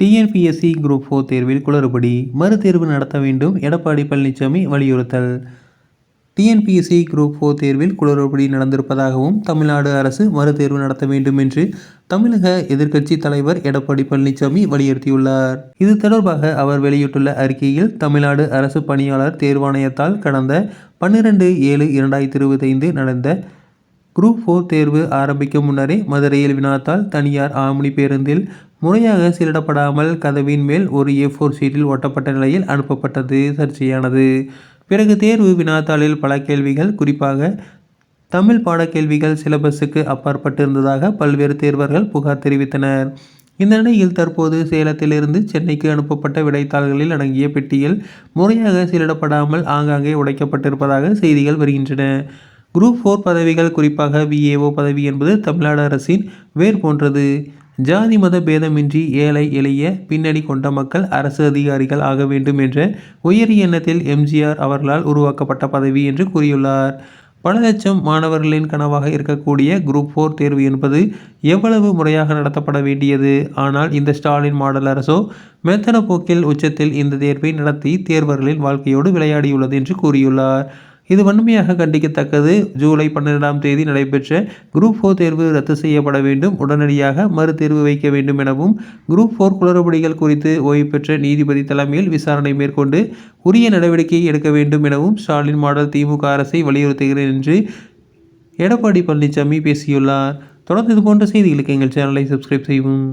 TNPSC group four தேர்வில் குளறுபடி மறுதேர்வு நடத்த வேண்டும். எடப்பாடி பழனிசாமி வலியுறுத்தல். டிஎன்பிஎஸ்சி குரூப் ஃபோர் தேர்வில் குளறுபடி நடந்திருப்பதாகவும் தமிழ்நாடு அரசு மறுதேர்வு நடத்த வேண்டும் என்று தமிழக எதிர்க்கட்சி தலைவர் எடப்பாடி பழனிசாமி வலியுறுத்தியுள்ளார். இது தொடர்பாக அவர் வெளியிட்டுள்ள அறிக்கையில் தமிழ்நாடு அரசு பணியாளர் தேர்வாணையத்தால் கடந்த பன்னிரெண்டு ஏழு இரண்டாயிரத்தி இருபத்தைந்து நடந்த குரூப் ஃபோர் தேர்வு ஆரம்பிக்கும் முன்னரே மதுரையில் வினாத்தால் தனியார் ஆம்னி பேருந்தில் முறையாக சீலிடப்படாமல் கதவின் மேல் ஒரு ஏ ஃபோர் ஷீட்டில் ஒட்டப்பட்ட நிலையில் அனுப்பப்பட்டது சர்ச்சையானது. பிறகு தேர்வு வினாத்தாளில் பல கேள்விகள் குறிப்பாக தமிழ் பாடக்கேள்விகள் சிலபஸுக்கு அப்பாற்பட்டு இருந்ததாக பல்வேறு தேர்வர்கள் புகார் தெரிவித்தனர். இந்த நிலையில் தற்போது சேலத்திலிருந்து சென்னைக்கு அனுப்பப்பட்ட விடைத்தாள்களில் அடங்கிய பெட்டியில் முறையாக சீலிடப்படாமல் ஆங்காங்கே உடைக்கப்பட்டிருப்பதாக செய்திகள் வருகின்றன. குரூப் ஃபோர் பதவிகள் குறிப்பாக விஏஓ பதவி என்பது தமிழ்நாடு அரசின் வேர் போன்றது. ஜாதி மத பேதமின்றி ஏழை எளிய பின்னணி கொண்ட மக்கள் அரசு அதிகாரிகள் ஆக வேண்டும் என்ற உயரிய எண்ணத்தில் எம்ஜிஆர் அவர்களால் உருவாக்கப்பட்ட பதவி என்று கூறியுள்ளார். பல லட்சம் மாணவர்களின் கனவாக இருக்கக்கூடிய குரூப் ஃபோர் தேர்வு என்பது எவ்வளவு முறையாக நடத்தப்பட வேண்டியது? ஆனால் இந்த ஸ்டாலின் மாடல் அரசோ மெத்தன போக்கில் உச்சத்தில் இந்த தேர்வை நடத்தி தேர்வர்களின் வாழ்க்கையோடு விளையாடியுள்ளது என்று கூறியுள்ளார். இது வன்மையாக கண்டிக்கத்தக்கது. ஜூலை பன்னிரெண்டாம் தேதி நடைபெற்ற குரூப் ஃபோர் தேர்வு ரத்து செய்யப்பட வேண்டும். உடனடியாக மறுதேர்வு வைக்க வேண்டும் எனவும் குரூப் ஃபோர் குளறுபடிகள் குறித்து ஓய்வு பெற்ற நீதிபதி தலைமையில் விசாரணை மேற்கொண்டு உரிய நடவடிக்கை எடுக்க வேண்டும் எனவும் ஸ்டாலின் மாடல் திமுக அரசை வலியுறுத்துகிறேன் என்று எடப்பாடி பழனிசாமி பேசியுள்ளார். தொடர்ந்து இது போன்ற செய்திகளுக்கு எங்கள் சேனலை சப்ஸ்கிரைப் செய்வோம்